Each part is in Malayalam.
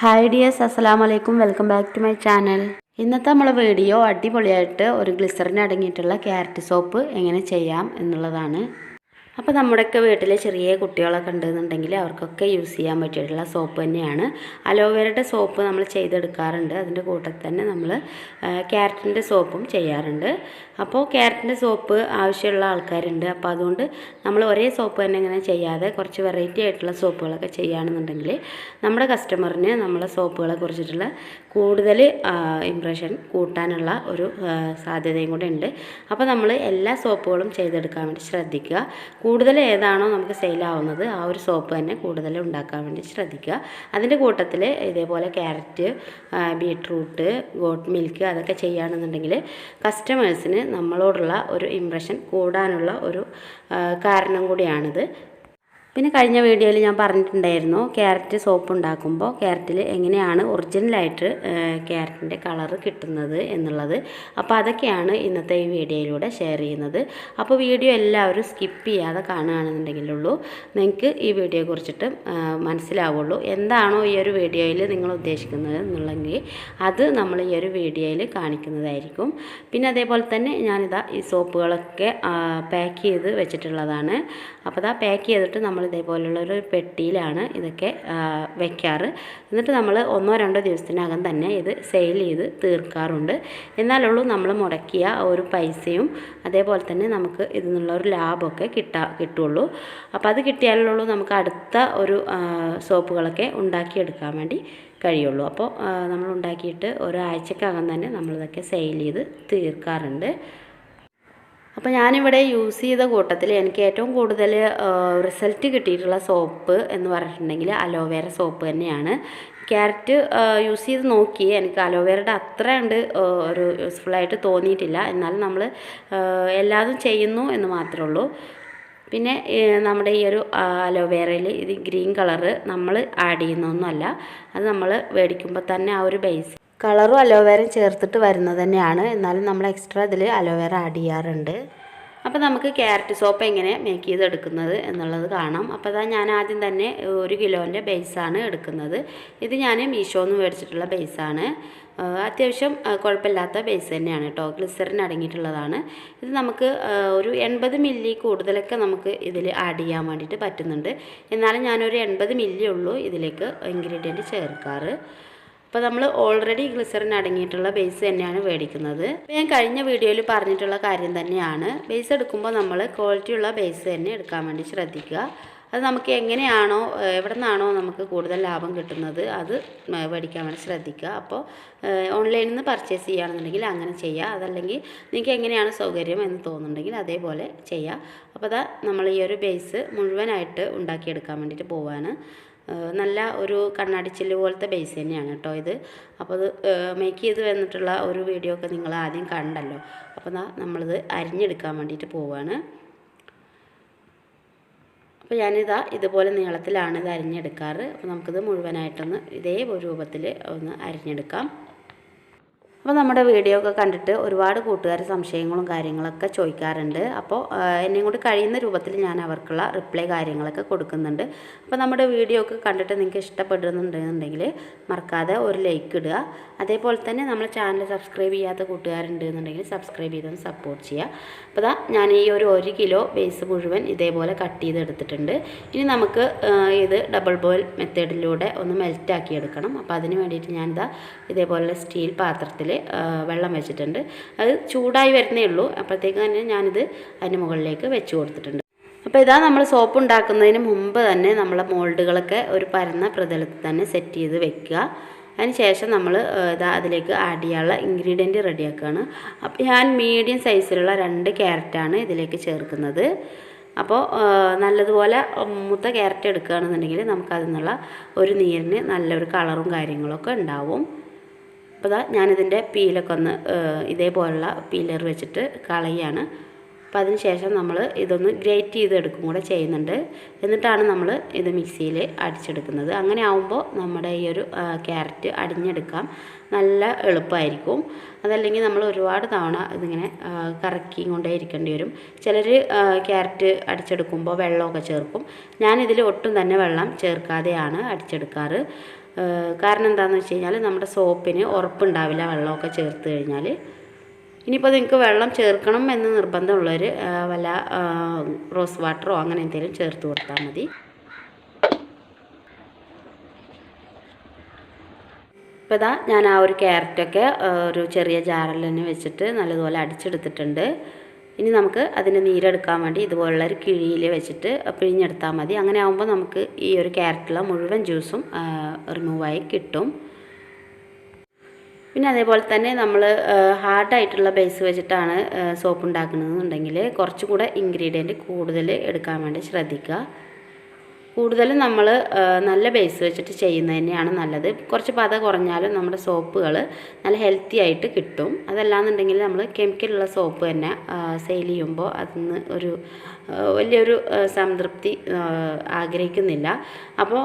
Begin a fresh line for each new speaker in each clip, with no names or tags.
ഹായ് ഡിയേഴ്സ് അസ്സലാമു വലൈക്കും welcome back to my channel ഇന്നത്തെ നമ്മളെ വീഡിയോ അടിപൊളിയായിട്ട് ഒരു ഗ്ലിസറിന് അടങ്ങിയിട്ടുള്ള ക്യാരറ്റ് സോപ്പ് എങ്ങനെ ചെയ്യാം എന്നുള്ളതാണ്. അപ്പോൾ നമ്മുടെയൊക്കെ വീട്ടിൽ ചെറിയ കുട്ടികളൊക്കെ ഉണ്ടെന്നുണ്ടെങ്കിൽ അവർക്കൊക്കെ യൂസ് ചെയ്യാൻ പറ്റിയിട്ടുള്ള സോപ്പ് തന്നെയാണ്. അലോവേരയുടെ സോപ്പ് നമ്മൾ ചെയ്തെടുക്കാറുണ്ട്. അതിന്റെ കൂട്ടത്തിൽ തന്നെ നമ്മൾ ക്യാരറ്റിന്റെ സോപ്പും ചെയ്യാറുണ്ട്. അപ്പോൾ ക്യാരറ്റിന്റെ സോപ്പ് ആവശ്യമുള്ള ആൾക്കാരുണ്ട്. അപ്പോൾ അതുകൊണ്ട് നമ്മൾ ഒരേ സോപ്പ് തന്നെ ഇങ്ങനെ ചെയ്യാതെ കുറച്ച് വെറൈറ്റി ആയിട്ടുള്ള സോപ്പുകളൊക്കെ ചെയ്യുകയാണെന്നുണ്ടെങ്കിൽ നമ്മുടെ കസ്റ്റമറിന് നമ്മളെ സോപ്പുകളെ കുറിച്ചിട്ടുള്ള കൂടുതൽ ഇംപ്രഷൻ കൂട്ടാനുള്ള ഒരു സാധ്യതയും കൂടെ ഉണ്ട്. അപ്പോൾ നമ്മൾ എല്ലാ സോപ്പുകളും ചെയ്തെടുക്കാൻ വേണ്ടി ശ്രദ്ധിക്കുക. കൂടുതൽ ഏതാണോ നമുക്ക് സെയിലാവുന്നത് ആ ഒരു സോപ്പ് തന്നെ കൂടുതൽ ഉണ്ടാക്കാൻ വേണ്ടി ശ്രദ്ധിക്കുക. അതിന്റെ കൂട്ടത്തിൽ ഇതേപോലെ ക്യാരറ്റ് ബീട്രൂട്ട് ഗോട്ട് മിൽക്ക് അതൊക്കെ ചെയ്യുകയാണെന്നുണ്ടെങ്കിൽ കസ്റ്റമേഴ്സിന് നമ്മളോടുള്ള ഒരു ഇമ്പ്രഷൻ കൂടാനുള്ള ഒരു കാരണം കൂടിയാണിത്. പിന്നെ കഴിഞ്ഞ വീഡിയോയിൽ ഞാൻ പറഞ്ഞിട്ടുണ്ടായിരുന്നു ക്യാരറ്റ് സോപ്പ് ഉണ്ടാക്കുമ്പോൾ ക്യാരറ്റിൽ എങ്ങനെയാണ് ഒറിജിനലായിട്ട് ക്യാരറ്റിന്റെ കളറ് കിട്ടുന്നത് എന്നുള്ളത്. അപ്പോൾ അതൊക്കെയാണ് ഇന്നത്തെ ഈ വീഡിയോയിലൂടെ ഷെയർ ചെയ്യുന്നത്. അപ്പോൾ വീഡിയോ എല്ലാവരും സ്കിപ്പ് ചെയ്യാതെ കാണുകയാണെന്നുണ്ടെങ്കിലുള്ളൂ. നിങ്ങൾക്ക് ഈ വീഡിയോയെ കുറിച്ചിട്ട് മനസ്സിലാവുള്ളൂ എന്താണോ ഈ ഒരു വീഡിയോയിൽ നിങ്ങൾ ഉദ്ദേശിക്കുന്നത് എന്നുള്ളെങ്കിൽ അത് നമ്മൾ ഈ ഒരു വീഡിയോയിൽ കാണിക്കുന്നതായിരിക്കും. പിന്നെ അതേപോലെ തന്നെ ഞാനിതാ ഈ സോപ്പുകളൊക്കെ പാക്ക് ചെയ്ത് വെച്ചിട്ടുള്ളതാണ്. അപ്പോൾ അതാ പാക്ക് ചെയ്തിട്ട് നമ്മൾ ഇതേപോലുള്ള ഒരു പെട്ടിയിലാണ് ഇതൊക്കെ വെക്കാറ്. എന്നിട്ട് നമ്മൾ ഒന്നോ രണ്ടോ ദിവസത്തിനകം തന്നെ ഇത് സെയിൽ ചെയ്ത് തീർക്കാറുണ്ട്. എന്നാലുള്ളൂ നമ്മൾ മുടക്കിയ ഒരു പൈസയും അതേപോലെ തന്നെ നമുക്ക് ഇതിൽ നിന്നുള്ള ഒരു ലാഭമൊക്കെ കിട്ടാ കിട്ടുള്ളൂ. അപ്പോൾ അത് കിട്ടിയാലുള്ളൂ നമുക്ക് അടുത്ത ഒരു സോപ്പുകളൊക്കെ ഉണ്ടാക്കിയെടുക്കാൻ വേണ്ടി കഴിയുള്ളൂ. അപ്പോൾ നമ്മൾ ഉണ്ടാക്കിയിട്ട് ഒരാഴ്ചക്കകം തന്നെ നമ്മളിതൊക്കെ സെയിൽ ചെയ്ത് തീർക്കാറുണ്ട്. അപ്പോൾ ഞാനിവിടെ യൂസ് ചെയ്ത കൂട്ടത്തിൽ എനിക്ക് ഏറ്റവും കൂടുതൽ റിസൾട്ട് കിട്ടിയിട്ടുള്ള സോപ്പ് എന്ന് പറഞ്ഞിട്ടുണ്ടെങ്കിൽ അലോവേര സോപ്പ് തന്നെയാണ്. ക്യാരറ്റ് യൂസ് ചെയ്ത് നോക്കി. എനിക്ക് അലോവേരയുടെ അത്ര ഉണ്ട് ഒരു യൂസ്ഫുള്ളായിട്ട് തോന്നിയിട്ടില്ല. എന്നാലും നമ്മൾ എല്ലാതും ചെയ്യുന്നു എന്ന് മാത്രമേ ഉള്ളൂ. പിന്നെ നമ്മുടെ ഈ ഒരു അലോവേരയിൽ ഇത് ഗ്രീൻ കളറ് നമ്മൾ ആഡ് ചെയ്യുന്നൊന്നുമല്ല. അത് നമ്മൾ മേടിക്കുമ്പോൾ തന്നെ ആ ഒരു ബേസ് കളറും അലോവേരയും ചേർത്തിട്ട് വരുന്നത് തന്നെയാണ്. എന്നാലും നമ്മൾ എക്സ്ട്രാ ഇതിൽ അലോവേര ആഡ് ചെയ്യാറുണ്ട്. അപ്പോൾ നമുക്ക് ക്യാരറ്റ് സോപ്പ് എങ്ങനെ മേക്ക് ചെയ്തെടുക്കുന്നത് എന്നുള്ളത് കാണാം. അപ്പോൾ അതാ ഞാൻ ആദ്യം തന്നെ ഒരു കിലോന്റെ ബേസാണ് എടുക്കുന്നത്. ഇത് ഞാൻ മീഷോന്ന് മേടിച്ചിട്ടുള്ള ബേസാണ് അത്യാവശ്യം കുഴപ്പമില്ലാത്ത ബേസ് തന്നെയാണ് കേട്ടോ. ഗ്ലിസറിൻ അടങ്ങിയിട്ടുള്ളതാണ്. ഇത് നമുക്ക് ഒരു എൺപത് മില്ലി കൂടുതലൊക്കെ നമുക്ക് ഇതിൽ ആഡ് ചെയ്യാൻ വേണ്ടിയിട്ട് പറ്റുന്നുണ്ട്. എന്നാലും ഞാനൊരു എൺപത് മില്ലി ഉള്ളൂ ഇതിലേക്ക് ഇൻഗ്രീഡിയന്റ് ചേർക്കാറ്. അപ്പോൾ നമ്മൾ ഓൾറെഡി ഗ്ലിസറിൻ അടങ്ങിയിട്ടുള്ള ബേസ് തന്നെയാണ് മേടിക്കുന്നത്. ഞാൻ കഴിഞ്ഞ വീഡിയോയിൽ പറഞ്ഞിട്ടുള്ള കാര്യം തന്നെയാണ്. ബേസ് എടുക്കുമ്പോൾ നമ്മൾ ക്വാളിറ്റിയുള്ള ബേസ് തന്നെ എടുക്കാൻ വേണ്ടി ശ്രദ്ധിക്കുക. അത് നമുക്ക് എങ്ങനെയാണോ എവിടെ നിന്നാണോ നമുക്ക് കൂടുതൽ ലാഭം കിട്ടുന്നത് അത് മേടിക്കാൻ വേണ്ടി ശ്രദ്ധിക്കുക. അപ്പോൾ ഓൺലൈനിൽ നിന്ന് പർച്ചേസ് ചെയ്യുകയാണെന്നുണ്ടെങ്കിൽ അങ്ങനെ ചെയ്യുക. അതല്ലെങ്കിൽ നിങ്ങൾക്ക് എങ്ങനെയാണ് സൗകര്യം എന്ന് തോന്നുന്നുണ്ടെങ്കിൽ അതേപോലെ ചെയ്യുക. അപ്പോൾ അതാ നമ്മൾ ഈ ഒരു ബേസ് മുഴുവനായിട്ട് ഉണ്ടാക്കിയെടുക്കാൻ വേണ്ടിയിട്ട് പോവാണ്. നല്ല ഒരു കണ്ണാടിച്ചില്ല് പോലത്തെ ബേസ് തന്നെയാണ് കേട്ടോ ഇത്. അപ്പോൾ ഇത് മേക്ക് ചെയ്ത് വന്നിട്ടുള്ള ഒരു വീഡിയോ ഒക്കെ നിങ്ങൾ ആദ്യം കണ്ടല്ലോ. അപ്പോൾ നമ്മളിത് അരിഞ്ഞെടുക്കാൻ വേണ്ടിയിട്ട് പോവുകയാണ് അപ്പോൾ ഞാനിതാ ഇതുപോലെ നീളത്തിലാണ് ഇത് അരിഞ്ഞെടുക്കാറ്. അപ്പോൾ നമുക്കിത് മുഴുവനായിട്ടൊന്ന് ഇതേ രൂപത്തിൽ ഒന്ന് അരിഞ്ഞെടുക്കാം. അപ്പോൾ നമ്മുടെ വീഡിയോ ഒക്കെ കണ്ടിട്ട് ഒരുപാട് കൂട്ടുകാർ സംശയങ്ങളും കാര്യങ്ങളൊക്കെ ചോദിക്കാറുണ്ട്. അപ്പോൾ എന്നെയും കൂടി കഴിയുന്ന രൂപത്തിൽ ഞാൻ അവർക്കുള്ള റിപ്ലൈ കാര്യങ്ങളൊക്കെ കൊടുക്കുന്നുണ്ട്. അപ്പോൾ നമ്മുടെ വീഡിയോ ഒക്കെ കണ്ടിട്ട് നിങ്ങൾക്ക് ഇഷ്ടപ്പെടുന്നുണ്ടെന്നുണ്ടെങ്കിൽ മറക്കാതെ ഒരു ലൈക്ക് ഇടുക. അതേപോലെ തന്നെ നമ്മൾ ചാനൽ സബ്സ്ക്രൈബ് ചെയ്യാത്ത കൂട്ടുകാരുണ്ട് എന്നുണ്ടെങ്കിൽ സബ്സ്ക്രൈബ് ചെയ്തൊന്ന് സപ്പോർട്ട് ചെയ്യുക. അപ്പോൾ ദാ ഞാൻ ഈ ഒരു ഒരു കിലോ ബേസ് മുഴുവൻ ഇതേപോലെ കട്ട് ചെയ്തെടുത്തിട്ടുണ്ട്. ഇനി നമുക്ക് ഇത് ഡബിൾ ബോയിൽ മെത്തേഡിലൂടെ ഒന്ന് മെൽറ്റാക്കി എടുക്കണം അപ്പോൾ അതിന് വേണ്ടിയിട്ട് ഞാനിതാ ഇതേപോലെ സ്റ്റീൽ പാത്രത്തിൽ വെള്ളം വെച്ചിട്ടുണ്ട്. അത് ചൂടായി വരുന്നേ ഉള്ളൂ. അപ്പോഴത്തേക്ക് തന്നെ ഞാനിത് അതിന് മുകളിലേക്ക് വെച്ച് കൊടുത്തിട്ടുണ്ട്. അപ്പോൾ ഇതാ നമ്മൾ സോപ്പ് ഉണ്ടാക്കുന്നതിന് മുമ്പ് തന്നെ നമ്മളെ മോൾഡുകളൊക്കെ ഒരു പരന്ന പ്രതലത്തിൽ തന്നെ സെറ്റ് ചെയ്ത് വെക്കുക. അതിന് ശേഷം നമ്മൾ ഇതാ അതിലേക്ക് ആഡ് ചെയ്യാനുള്ള ഇൻഗ്രീഡിയന്റ് റെഡിയാക്കുകയാണ്. അപ്പോൾ ഞാൻ മീഡിയം സൈസിലുള്ള രണ്ട് ക്യാരറ്റാണ് ഇതിലേക്ക് ചേർക്കുന്നത്. അപ്പോൾ നല്ലതുപോലെ മൂത്ത ക്യാരറ്റ് എടുക്കുകയാണെന്നുണ്ടെങ്കിൽ നമുക്കതിൽ നിന്നുള്ള ഒരു നീരിന് നല്ലൊരു കളറും കാര്യങ്ങളൊക്കെ ഉണ്ടാവും. അപ്പോൾ ഇതാ ഞാനിതിന്റെ പീലൊക്കെ ഒന്ന് ഇതേപോലുള്ള പീലർ വെച്ചിട്ട് കളയാണ്. അപ്പോൾ അതിന് ശേഷം നമ്മൾ ഇതൊന്ന് ഗ്രേറ്റ് ചെയ്തെടുക്കും കൂടെ ചെയ്യുന്നുണ്ട്. എന്നിട്ടാണ് നമ്മൾ ഇത് മിക്സിയിൽ അടിച്ചെടുക്കുന്നത്. അങ്ങനെ ആവുമ്പോൾ നമ്മുടെ ഈ ഒരു ക്യാരറ്റ് അടിഞ്ഞെടുക്കാം. നല്ല എളുപ്പമായിരിക്കും. അതല്ലെങ്കിൽ നമ്മൾ ഒരുപാട് തവണ ഇതിങ്ങനെ കറക്കി കൊണ്ടേ ഇരിക്കേണ്ടി വരും. ചിലർ ക്യാരറ്റ് അടിച്ചെടുക്കുമ്പോൾ വെള്ളമൊക്കെ ചേർക്കും. ഞാനിതിൽ ഒട്ടും തന്നെ വെള്ളം ചേർക്കാതെയാണ് അടിച്ചെടുക്കാറ്. കാരണം എന്താണെന്ന് വെച്ച് കഴിഞ്ഞാൽ നമ്മുടെ സോപ്പിന് ഉറപ്പുണ്ടാവില്ല വെള്ളമൊക്കെ ചേർത്ത് കഴിഞ്ഞാൽ ഇനിയിപ്പോൾ നിങ്ങൾക്ക് വെള്ളം ചേർക്കണം എന്ന് നിർബന്ധമുള്ളവർ വല്ല റോസ് വാട്ടറോ അങ്ങനെ എന്തെങ്കിലും ചേർത്ത് കൊടുത്താൽ മതി. ഇപ്പോൾ ഇതാ ഞാൻ ആ ഒരു ക്യാരറ്റൊക്കെ ഒരു ചെറിയ ജാറിൽ തന്നെ വെച്ചിട്ട് നല്ലതുപോലെ അടിച്ചെടുത്തിട്ടുണ്ട്. ഇനി നമുക്ക് അതിന്റെ നീരെടുക്കാൻ വേണ്ടി ഇതുപോലുള്ള ഒരു കിഴിയിൽ വെച്ചിട്ട് പിഴിഞ്ഞെടുത്താൽ മതി. അങ്ങനെ ആകുമ്പോൾ നമുക്ക് ഈ ഒരു ക്യാരറ്റിലെ മുഴുവൻ ജ്യൂസും റിമൂവായി കിട്ടും. പിന്നെ അതേപോലെ തന്നെ നമ്മൾ ഹാർഡായിട്ടുള്ള ബേസ് വെച്ചിട്ടാണ് സോപ്പ് ഉണ്ടാക്കുന്നതെന്നുണ്ടെങ്കിൽ കുറച്ചുകൂടെ ഇൻഗ്രീഡിയന്റ് കൂടുതൽ എടുക്കാൻ വേണ്ടി ശ്രദ്ധിക്കുക. കൂടുതലും നമ്മൾ നല്ല ബേസ് വെച്ചിട്ട് ചെയ്യുന്നത് തന്നെയാണ് നല്ലത്. കുറച്ച് പത കുറഞ്ഞാലും നമ്മുടെ സോപ്പുകൾ നല്ല ഹെൽത്തി ആയിട്ട് കിട്ടും. അതല്ലാന്നുണ്ടെങ്കിൽ നമ്മൾ കെമിക്കലുള്ള സോപ്പ് തന്നെ സെയിൽ ചെയ്യുമ്പോൾ അതിന് ഒരു വലിയൊരു സംതൃപ്തി ആഗ്രഹിക്കുന്നില്ല. അപ്പോൾ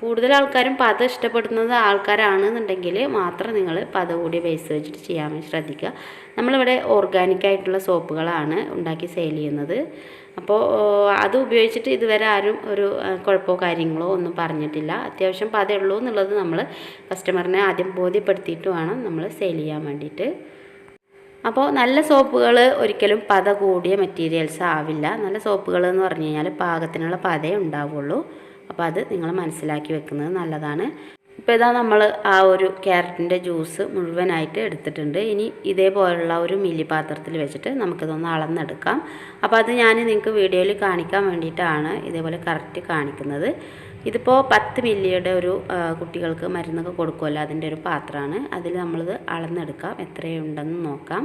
കൂടുതൽ ആൾക്കാരും പത ഇഷ്ടപ്പെടുന്നത് ആൾക്കാരാണെന്നുണ്ടെങ്കിൽ മാത്രം നിങ്ങൾ പത കൂടി ബേസ് വെച്ചിട്ട് ചെയ്യാൻ ശ്രദ്ധിക്കുക. നമ്മളിവിടെ ഓർഗാനിക് ആയിട്ടുള്ള സോപ്പുകളാണ് ഉണ്ടാക്കി സെയിൽ ചെയ്യുന്നത്. അപ്പോൾ അത് ഉപയോഗിച്ചിട്ട് ഇതുവരെ ആരും ഒരു കുഴപ്പമോ കാര്യങ്ങളോ ഒന്നും പറഞ്ഞിട്ടില്ല. അത്യാവശ്യം പതേ ഉള്ളൂ എന്നുള്ളത് നമ്മൾ കസ്റ്റമറിനെ ആദ്യം ബോധ്യപ്പെടുത്തിയിട്ട് വേണം നമ്മൾ സെയിൽ ചെയ്യാൻ വേണ്ടിയിട്ട്. അപ്പോൾ നല്ല സോപ്പുകൾ ഒരിക്കലും പത കൂടിയ മെറ്റീരിയൽസ് ആവില്ല. നല്ല സോപ്പുകൾ എന്ന് പറഞ്ഞു കഴിഞ്ഞാൽ പാകത്തിനുള്ള പതേ ഉണ്ടാവുള്ളൂ. അപ്പോൾ അത് നിങ്ങൾ മനസ്സിലാക്കി വെക്കുന്നത് നല്ലതാണ്. ഇപ്പോൾ ഇതാ നമ്മൾ ആ ഒരു ക്യാരറ്റിന്റെ ജ്യൂസ് മുഴുവനായിട്ട് എടുത്തിട്ടുണ്ട്. ഇനി ഇതേപോലുള്ള ഒരു മില്ലി പാത്രത്തിൽ വെച്ചിട്ട് നമുക്കിതൊന്ന് അളന്നെടുക്കാം. അപ്പോൾ അത് ഞാൻ നിങ്ങൾക്ക് വീഡിയോയിൽ കാണിക്കാൻ വേണ്ടിയിട്ടാണ് ഇതേപോലെ കറക്റ്റ് കാണിക്കുന്നത്. ഇതിപ്പോൾ പത്ത് മില്ലിയുടെ ഒരു കുട്ടികൾക്ക് മരുന്നൊക്കെ കൊടുക്കുമല്ലോ അതിന്റെ ഒരു പാത്രമാണ്. അതിൽ നമ്മളിത് അളന്നെടുക്കാം. എത്രയുണ്ടെന്ന് നോക്കാം.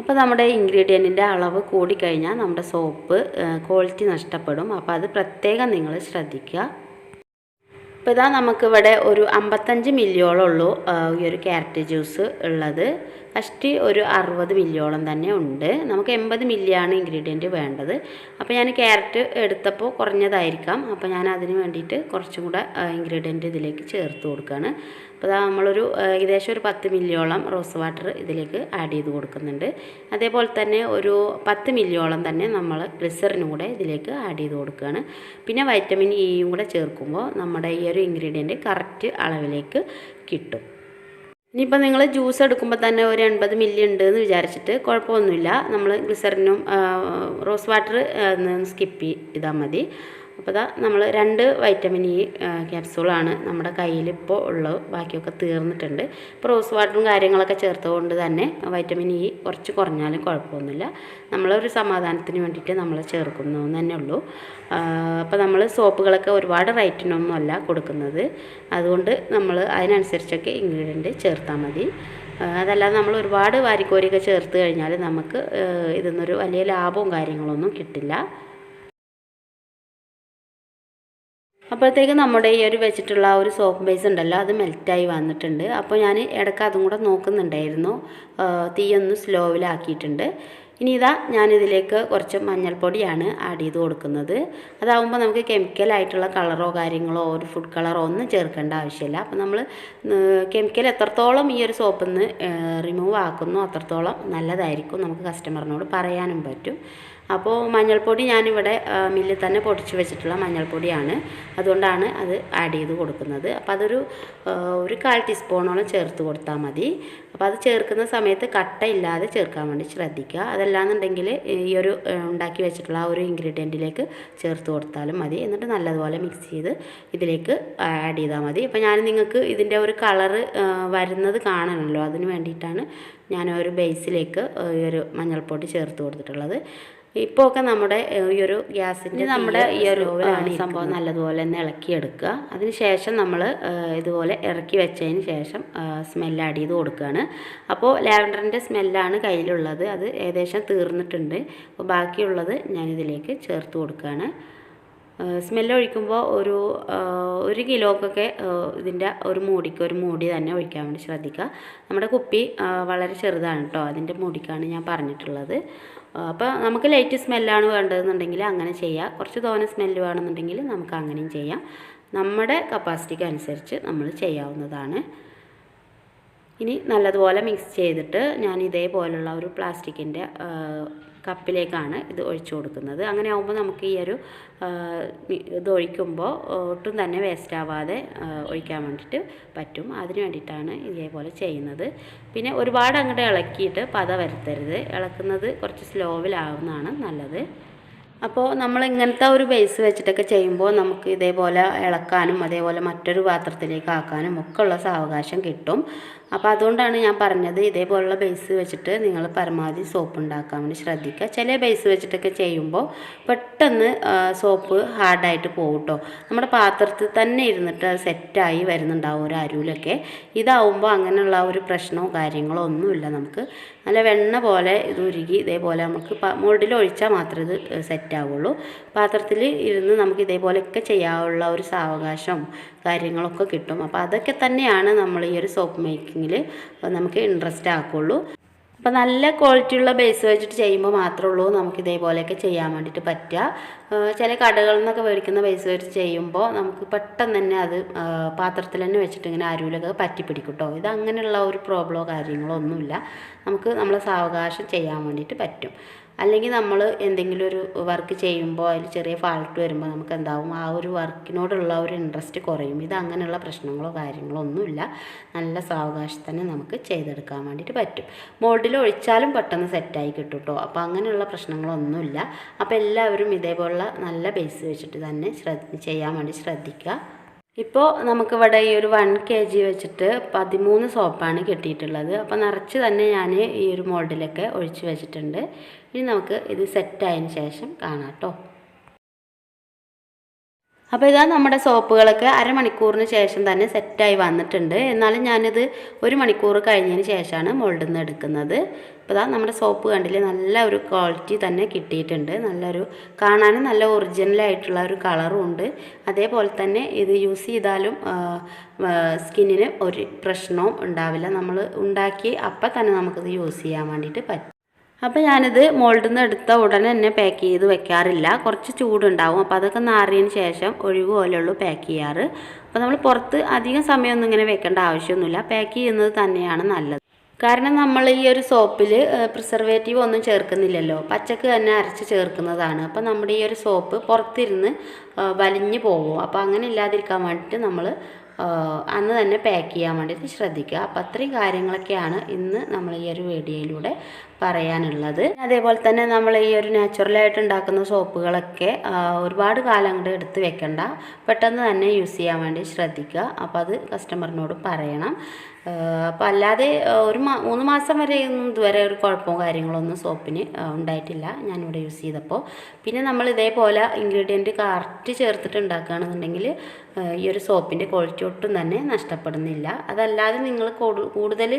അപ്പോൾ നമ്മുടെ ഇൻഗ്രീഡിയന്റിന്റെ അളവ് കൂടിക്കഴിഞ്ഞാൽ നമ്മുടെ സോപ്പ് ക്വാളിറ്റി നഷ്ടപ്പെടും. അപ്പോൾ അത് പ്രത്യേകം നിങ്ങൾ ശ്രദ്ധിക്കുക. ഇപ്പോൾ ഇതാ നമുക്കിവിടെ ഒരു അമ്പത്തഞ്ച് മില്ലിയോളം ഉള്ളൂ ഈ ഒരു ക്യാരറ്റ് ജ്യൂസ് ഉള്ളത്. ഫസ്റ്റ് ഒരു അറുപത് മില്ലിയോളം തന്നെ ഉണ്ട്. നമുക്ക് എൺപത് മില്ലിയാണ് ഇൻഗ്രീഡിയന്റ് വേണ്ടത്. അപ്പോൾ ഞാൻ ക്യാരറ്റ് എടുത്തപ്പോൾ കുറഞ്ഞതായിരിക്കാം. അപ്പോൾ ഞാൻ അതിന് വേണ്ടിയിട്ട് കുറച്ചും കൂടെ ഇൻഗ്രീഡിയന്റ് ഇതിലേക്ക് ചേർത്ത് കൊടുക്കുകയാണ് അപ്പോൾ ഇതാ നമ്മളൊരു ഏകദേശം ഒരു പത്ത് മില്ലിയോളം റോസ് വാട്ടർ ഇതിലേക്ക് ആഡ് ചെയ്ത് കൊടുക്കുന്നുണ്ട്. അതേപോലെ തന്നെ ഒരു പത്ത് മില്ലിയോളം തന്നെ നമ്മൾ ഗ്ലിസറിനും കൂടെ ഇതിലേക്ക് ആഡ് ചെയ്ത് കൊടുക്കുകയാണ്. പിന്നെ വൈറ്റമിൻ ഇയും കൂടെ ചേർക്കുമ്പോൾ നമ്മുടെ ഈ ഒരു ഇൻഗ്രീഡിയന്റ് കറക്റ്റ് അളവിലേക്ക് കിട്ടും. ഇനിയിപ്പോൾ നിങ്ങൾ ജ്യൂസ് എടുക്കുമ്പോൾ തന്നെ ഒരു എൺപത് മില്ലി ഉണ്ട് എന്ന് വിചാരിച്ചിട്ട് കുഴപ്പമൊന്നുമില്ല. നമ്മൾ ഗ്ലിസറിനും റോസ് വാട്ടർ സ്കിപ്പ് ചെയ്താൽ മതി. അപ്പോൾ ഇതാ നമ്മൾ രണ്ട് വൈറ്റമിൻ ഇ ക്യാപ്സൂളാണ് നമ്മുടെ കയ്യിൽ ഇപ്പോൾ ഉള്ളത് ബാക്കിയൊക്കെ തീർന്നിട്ടുണ്ട്. ഇപ്പോൾ റോസ് വാട്ടറും കാര്യങ്ങളൊക്കെ ചേർത്തുകൊണ്ട് തന്നെ വൈറ്റമിൻ ഇ കുറച്ച് കുറഞ്ഞാലും കുഴപ്പമൊന്നുമില്ല. നമ്മളൊരു സമാധാനത്തിന് വേണ്ടിയിട്ട് നമ്മൾ ചേർക്കുന്നു തന്നെ ഉള്ളൂ. അപ്പോൾ നമ്മൾ സോപ്പുകളൊക്കെ ഒരുപാട് റേറ്റിനൊന്നുമല്ല കൊടുക്കുന്നത്. അതുകൊണ്ട് നമ്മൾ അതിനനുസരിച്ചൊക്കെ ഇൻഗ്രീഡിയന്റ് ചേർത്താൽ മതി. അതല്ലാതെ നമ്മൾ ഒരുപാട് വാരിക്കോരിയൊക്കെ ചേർത്ത് കഴിഞ്ഞാൽ നമുക്ക് ഇതിൽ ഇതിന്നൊരു വലിയ ലാഭവും കാര്യങ്ങളൊന്നും കിട്ടില്ല. അപ്പോഴത്തേക്ക് നമ്മുടെ ഈ ഒരു വെച്ചിട്ടുള്ള ഒരു സോപ്പ് ബേസ് ഉണ്ടല്ലോ അത് മെൽറ്റായി വന്നിട്ടുണ്ട്. അപ്പോൾ ഞാൻ ഇടയ്ക്ക് അതും കൂടെ നോക്കുന്നുണ്ടായിരുന്നു. തീയൊന്ന് സ്ലോവിലാക്കിയിട്ടുണ്ട് ഇനി ഇതാ ഞാനിതിലേക്ക് കുറച്ച് മഞ്ഞൾപ്പൊടിയാണ് ആഡ് ചെയ്ത് കൊടുക്കുന്നത്. അതാവുമ്പോൾ നമുക്ക് കെമിക്കലായിട്ടുള്ള കളറോ കാര്യങ്ങളോ ഒരു ഫുഡ് കളറോ ഒന്നും ചേർക്കേണ്ട ആവശ്യമില്ല. അപ്പോൾ നമ്മൾ കെമിക്കൽ എത്രത്തോളം ഈ ഒരു സോപ്പിൽ നിന്ന് റിമൂവ് ആക്കുന്നു അത്രത്തോളം നല്ലതായിരിക്കും. നമുക്ക് കസ്റ്റമറിനോട് പറയാനും പറ്റും. അപ്പോൾ മഞ്ഞൾപ്പൊടി ഞാനിവിടെ മില്ലിൽ തന്നെ പൊടിച്ച് വെച്ചിട്ടുള്ള മഞ്ഞൾപ്പൊടിയാണ്. അതുകൊണ്ടാണ് അത് ആഡ് ചെയ്ത് കൊടുക്കുന്നത്. അപ്പോൾ അതൊരു ഒരു കാൽ ടീസ്പൂണോളം ചേർത്ത് കൊടുത്താൽ മതി. അപ്പോൾ അത് ചേർക്കുന്ന സമയത്ത് കട്ട ഇല്ലാതെ ചേർക്കാൻ വേണ്ടി ശ്രദ്ധിക്കുക. അതല്ലാന്നുണ്ടെങ്കിൽ ഈ ഒരു ഉണ്ടാക്കി വെച്ചിട്ടുള്ള ആ ഒരു ഇൻഗ്രീഡിയന്റിലേക്ക് ചേർത്ത് കൊടുത്താലും മതി. എന്നിട്ട് നല്ലതുപോലെ മിക്സ് ചെയ്ത് ഇതിലേക്ക് ആഡ് ചെയ്താൽ മതി. അപ്പോൾ ഞാൻ നിങ്ങൾക്ക് ഇതിന്റെ ഒരു കളറ് വരുന്നത് കാണണമല്ലോ. അതിന് വേണ്ടിയിട്ടാണ് ഞാൻ ഒരു ബേസിലേക്ക് ഈ ഒരു മഞ്ഞൾപ്പൊടി ചേർത്ത് കൊടുത്തിട്ടുള്ളത്. ഇപ്പോൾ ഒക്കെ നമ്മുടെ ഈ ഒരു ഗ്യാസിന്റെ നമ്മുടെ ഈ ഒരു സംഭവം നല്ലതുപോലെ തന്നെ ഇളക്കിയെടുക്കുക അതിന് ശേഷം നമ്മൾ ഇതുപോലെ ഇറക്കി വെച്ചതിന് ശേഷം സ്മെല്ല് ആഡ് ചെയ്ത് കൊടുക്കുകയാണ്. അപ്പോൾ ലാവൻഡറിന്റെ സ്മെല്ലാണ് കയ്യിലുള്ളത്. അത് ഏകദേശം തീർന്നിട്ടുണ്ട്. അപ്പോൾ ബാക്കിയുള്ളത് ഞാനിതിലേക്ക് ചേർത്ത് കൊടുക്കുകയാണ്. സ്മെല്ല് ഒഴിക്കുമ്പോൾ ഒരു ഒരു കിലോക്കൊക്കെ ഇതിന്റെ ഒരു മൂടിക്ക് ഒരു മൂടി തന്നെ ഒഴിക്കാൻ വേണ്ടി ശ്രദ്ധിക്കുക. നമ്മുടെ കുപ്പി വളരെ ചെറുതാണ് കേട്ടോ അതിന്റെ മൂടിക്കാണ് ഞാൻ പറഞ്ഞിട്ടുള്ളത്. അപ്പോൾ നമുക്ക് ലൈറ്റ് സ്മെല്ലാണ് വേണ്ടതെന്നുണ്ടെങ്കിൽ അങ്ങനെ ചെയ്യാം. കുറച്ച് തോനെ സ്മെല്ല് വേണമെന്നുണ്ടെങ്കിൽ നമുക്ക് അങ്ങനെയും ചെയ്യാം. നമ്മുടെ കപ്പാസിറ്റിക്ക് അനുസരിച്ച് നമ്മൾ ചെയ്യാവുന്നതാണ്. ഇനി നല്ലതുപോലെ മിക്സ് ചെയ്തിട്ട് ഞാൻ ഇതേപോലുള്ള ഒരു പ്ലാസ്റ്റിക്കിന്റെ കപ്പിലേക്കാണ് ഇത് ഒഴിച്ചു കൊടുക്കുന്നത്. അങ്ങനെ ആകുമ്പോൾ നമുക്ക് ഈ ഒരു ഇത് ഒഴിക്കുമ്പോൾ ഒട്ടും തന്നെ വേസ്റ്റ് ആവാതെ ഒഴിക്കാൻ വേണ്ടിയിട്ട് പറ്റും. അതിന് വേണ്ടിയിട്ടാണ് ഇതേപോലെ ചെയ്യുന്നത്. പിന്നെ ഒരുപാട് അങ്ങോട്ട് ഇളക്കിയിട്ട് പത വരുത്തരുത്. ഇളക്കുന്നത് കുറച്ച് സ്ലോവിലാവുന്നതാണ് നല്ലത്. അപ്പോൾ നമ്മൾ ഇങ്ങനത്തെ ഒരു ബേസ് വെച്ചിട്ടൊക്കെ ചെയ്യുമ്പോൾ നമുക്ക് ഇതേപോലെ ഇളക്കാനും അതേപോലെ മറ്റൊരു പാത്രത്തിലേക്ക് ആക്കാനും ഒക്കെ ഉള്ള സാവകാശം കിട്ടും. അപ്പോൾ അതുകൊണ്ടാണ് ഞാൻ പറഞ്ഞത് ഇതേപോലുള്ള ബേസ് വെച്ചിട്ട് നിങ്ങൾ പരമാവധി സോപ്പ് ഉണ്ടാക്കാൻ വേണ്ടി ശ്രദ്ധിക്കുക. ചില ബേസ് വെച്ചിട്ടൊക്കെ ചെയ്യുമ്പോൾ പെട്ടെന്ന് സോപ്പ് ഹാർഡായിട്ട് പോകും നമ്മുടെ പാത്രത്തിൽ തന്നെ ഇരുന്നിട്ട് സെറ്റായി വരുന്നുണ്ടാവും ഒരു അരുവിലൊക്കെ. ഇതാവുമ്പോൾ അങ്ങനെയുള്ള ഒരു പ്രശ്നമോ കാര്യങ്ങളോ ഒന്നുമില്ല നമുക്ക്. നല്ല വെണ്ണ പോലെ ഇത് ഉരുകി ഇതേപോലെ നമുക്ക് മോൾഡിൽ ഒഴിച്ചാൽ മാത്രമേ ഇത് സെറ്റാവുള്ളൂ പാത്രത്തിൽ ഇരുന്ന് നമുക്ക് ഇതേപോലെയൊക്കെ ചെയ്യാനുള്ള ഒരു സാവകാശം കാര്യങ്ങളൊക്കെ കിട്ടും. അപ്പോൾ അതൊക്കെ തന്നെയാണ് നമ്മൾ ഈ ഒരു സോപ്പ് മേക്കിങ്ങിൽ നമുക്ക് ഇൻട്രസ്റ്റ് ആക്കുള്ളൂ. അപ്പോൾ നല്ല ക്വാളിറ്റിയുള്ള ബേസ് വെച്ചിട്ട് ചെയ്യുമ്പോൾ മാത്രമേ ഉള്ളൂ നമുക്ക് ഇതേപോലെയൊക്കെ ചെയ്യാൻ വേണ്ടിയിട്ട് പറ്റുക ചില കടകളിൽ നിന്നൊക്കെ മേടിക്കുന്ന ബേസ് വെച്ച് ചെയ്യുമ്പോൾ നമുക്ക് പെട്ടെന്ന് തന്നെ അത് പാത്രത്തിൽ തന്നെ വെച്ചിട്ട് ഇങ്ങനെ അരുവിലൊക്കെ പറ്റി പിടിക്കും കേട്ടോ ഇത് അങ്ങനെയുള്ള ഒരു പ്രോബ്ലമോ കാര്യങ്ങളോ ഒന്നുമില്ല. നമുക്ക് നമ്മളെ സാവകാശം ചെയ്യാൻ വേണ്ടിയിട്ട് പറ്റും. അല്ലെങ്കിൽ നമ്മൾ എന്തെങ്കിലും ഒരു വർക്ക് ചെയ്യുമ്പോൾ അതിൽ ചെറിയ ഫാൾട്ട് വരുമ്പോൾ നമുക്ക് എന്താവും? ആ ഒരു വർക്കിനോടുള്ള ഒരു ഇൻട്രസ്റ്റ് കുറയും. ഇത് അങ്ങനെയുള്ള പ്രശ്നങ്ങളോ കാര്യങ്ങളോ ഒന്നുമില്ല. നല്ല സാവകാശം തന്നെ നമുക്ക് ചെയ്തെടുക്കാൻ വേണ്ടിയിട്ട് പറ്റും. മോൾഡിൽ ഒഴിച്ചാലും പെട്ടെന്ന് സെറ്റായി കിട്ടും കേട്ടോ അപ്പോൾ അങ്ങനെയുള്ള പ്രശ്നങ്ങളൊന്നുമില്ല. അപ്പോൾ എല്ലാവരും ഇതേപോലുള്ള നല്ല ബേസ് വെച്ചിട്ട് തന്നെ ശ്രദ്ധ ചെയ്യാൻ വേണ്ടി ശ്രദ്ധിക്കുക. ഇപ്പോൾ നമുക്കിവിടെ ഈ ഒരു വൺ കെ ജി വെച്ചിട്ട് പതിമൂന്ന് സോപ്പാണ് കിട്ടിയിട്ടുള്ളത്. അപ്പോൾ നിറച്ച് തന്നെ ഞാൻ ഈ ഒരു മോൾഡിലൊക്കെ ഒഴിച്ച് വെച്ചിട്ടുണ്ട്. ഇനി നമുക്ക് ഇത് സെറ്റായതിന് ശേഷം കാണാം കേട്ടോ അപ്പോൾ ഇതാ നമ്മുടെ സോപ്പുകളൊക്കെ അരമണിക്കൂറിന് ശേഷം തന്നെ സെറ്റായി വന്നിട്ടുണ്ട്. എന്നാലും ഞാനിത് ഒരു മണിക്കൂർ കഴിഞ്ഞതിന് ശേഷമാണ് മോൾഡിൽ നിന്ന് എടുക്കുന്നത്. അപ്പോൾ ഇതാ നമ്മുടെ സോപ്പ് കണ്ടില്ലേ നല്ല ഒരു ക്വാളിറ്റി തന്നെ കിട്ടിയിട്ടുണ്ട്. നല്ലൊരു കാണാനും നല്ല ഒറിജിനലായിട്ടുള്ള ഒരു കളറും ഉണ്ട്. അതേപോലെ തന്നെ ഇത് യൂസ് ചെയ്താലും സ്കിന്നിന് ഒരു പ്രശ്നവും ഉണ്ടാവില്ല. നമ്മൾ ഉണ്ടാക്കി അപ്പം തന്നെ നമുക്കിത് യൂസ് ചെയ്യാൻ വേണ്ടിയിട്ട് പറ്റും. അപ്പോൾ ഞാനിത് മോൾഡിൽ നിന്ന് എടുത്ത ഉടനെ തന്നെ പാക്ക് ചെയ്ത് വെക്കാറില്ല. കുറച്ച് ചൂടുണ്ടാവും. അപ്പോൾ അതൊക്കെ നാറിയതിന് ശേഷം ഒഴിവ് പോലെയുള്ളൂ പാക്ക് ചെയ്യാറ്. അപ്പോൾ നമ്മൾ പുറത്ത് അധികം സമയമൊന്നും ഇങ്ങനെ വെക്കേണ്ട ആവശ്യമൊന്നുമില്ല. പാക്ക് ചെയ്യുന്നത് തന്നെയാണ് നല്ലത്. കാരണം നമ്മൾ ഈ ഒരു സോപ്പിൽ പ്രിസർവേറ്റീവ് ഒന്നും ചേർക്കുന്നില്ലല്ലോ. പച്ചക്ക് തന്നെ അരച്ച് ചേർക്കുന്നതാണ്. അപ്പോൾ നമ്മുടെ ഈ ഒരു സോപ്പ് പുറത്തിരുന്ന് വലിഞ്ഞു പോകും അപ്പോൾ അങ്ങനെ ഇല്ലാതിരിക്കാൻ വേണ്ടിയിട്ട് നമ്മൾ അന്ന് തന്നെ പാക്ക് ചെയ്യാൻ വേണ്ടിയിട്ട് ശ്രദ്ധിക്കുക. അപ്പോൾ അത്രയും കാര്യങ്ങളൊക്കെയാണ് ഇന്ന് നമ്മൾ ഈ ഒരു വീഡിയോയിലൂടെ പറയാനുള്ളത്. അതേപോലെ തന്നെ നമ്മൾ ഈ ഒരു നാച്ചുറലായിട്ട് ഉണ്ടാക്കുന്ന സോപ്പുകളൊക്കെ ഒരുപാട് കാലം കൊണ്ട് എടുത്ത് വെക്കണ്ട. പെട്ടെന്ന് തന്നെ യൂസ് ചെയ്യാൻ വേണ്ടി ശ്രദ്ധിക്കുക. അപ്പോൾ അത് കസ്റ്റമറിനോട് പറയണം. അപ്പോൾ അല്ലാതെ ഒരു മാ മൂന്ന് മാസം വരെ ഒന്നും ഇതുവരെ ഒരു കുഴപ്പമോ കാര്യങ്ങളൊന്നും സോപ്പിന് ഉണ്ടായിട്ടില്ല. ഞാനിവിടെ യൂസ് ചെയ്തപ്പോൾ പിന്നെ നമ്മൾ ഇതേപോലെ ഇൻഗ്രീഡിയന്റ് കറക്റ്റ് ചേർത്തിട്ട് ഉണ്ടാക്കുകയാണെന്നുണ്ടെങ്കിൽ ഈ ഒരു സോപ്പിന്റെ ക്വാളിറ്റി ഒട്ടും തന്നെ നഷ്ടപ്പെടുന്നില്ല. അതല്ലാതെ നിങ്ങൾ കൂടുതൽ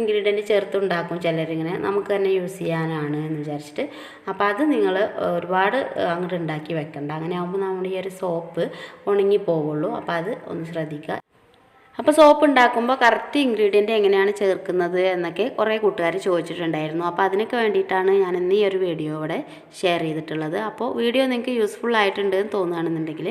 ഇൻഗ്രീഡിയന്റ് ചേർത്ത് ഉണ്ടാക്കും ചിലരിങ്ങനെ നമുക്ക് തന്നെ യൂസ് ചെയ്യാനാണ് എന്ന് വിചാരിച്ചിട്ട്. അപ്പോൾ അത് നിങ്ങൾ ഒരുപാട് അങ്ങോട്ട് ഉണ്ടാക്കി വെക്കണ്ട. അങ്ങനെ ആകുമ്പോൾ നമ്മുടെ ഈ ഒരു സോപ്പ് ഉണങ്ങി പോവുള്ളൂ. അപ്പോൾ അത് ഒന്ന് ശ്രദ്ധിക്കുക. അപ്പോൾ സോപ്പ് ഉണ്ടാക്കുമ്പോൾ കറക്റ്റ് ഇൻഗ്രീഡിയന്റ് എങ്ങനെയാണ് ചേർക്കുന്നത് എന്നൊക്കെ കുറേ കൂട്ടുകാർ ചോദിച്ചിട്ടുണ്ടായിരുന്നു. അപ്പോൾ അതിനൊക്കെ വേണ്ടിയിട്ടാണ് ഞാൻ ഇന്ന് ഈ ഒരു വീഡിയോ ഇവിടെ ഷെയർ ചെയ്തിട്ടുള്ളത്. അപ്പോൾ വീഡിയോ നിങ്ങൾക്ക് യൂസ്ഫുൾ ആയിട്ടുണ്ട് എന്ന് തോന്നുകയാണെന്നുണ്ടെങ്കിൽ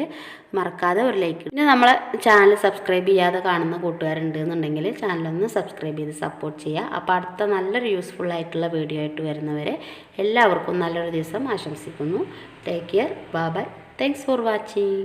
മറക്കാതെ ഒരു ലൈക്ക് പിന്നെ നമ്മളെ ചാനൽ സബ്സ്ക്രൈബ് ചെയ്യാതെ കാണുന്ന കൂട്ടുകാരുണ്ട് എന്നുണ്ടെങ്കിൽ ചാനലൊന്ന് സബ്സ്ക്രൈബ് ചെയ്ത് സപ്പോർട്ട് ചെയ്യുക. അപ്പോൾ അടുത്ത നല്ലൊരു യൂസ്ഫുൾ ആയിട്ടുള്ള വീഡിയോ ആയിട്ട് വരുന്നവരെ എല്ലാവർക്കും നല്ലൊരു ദിവസം ആശംസിക്കുന്നു. Take care bye bye thanks for watching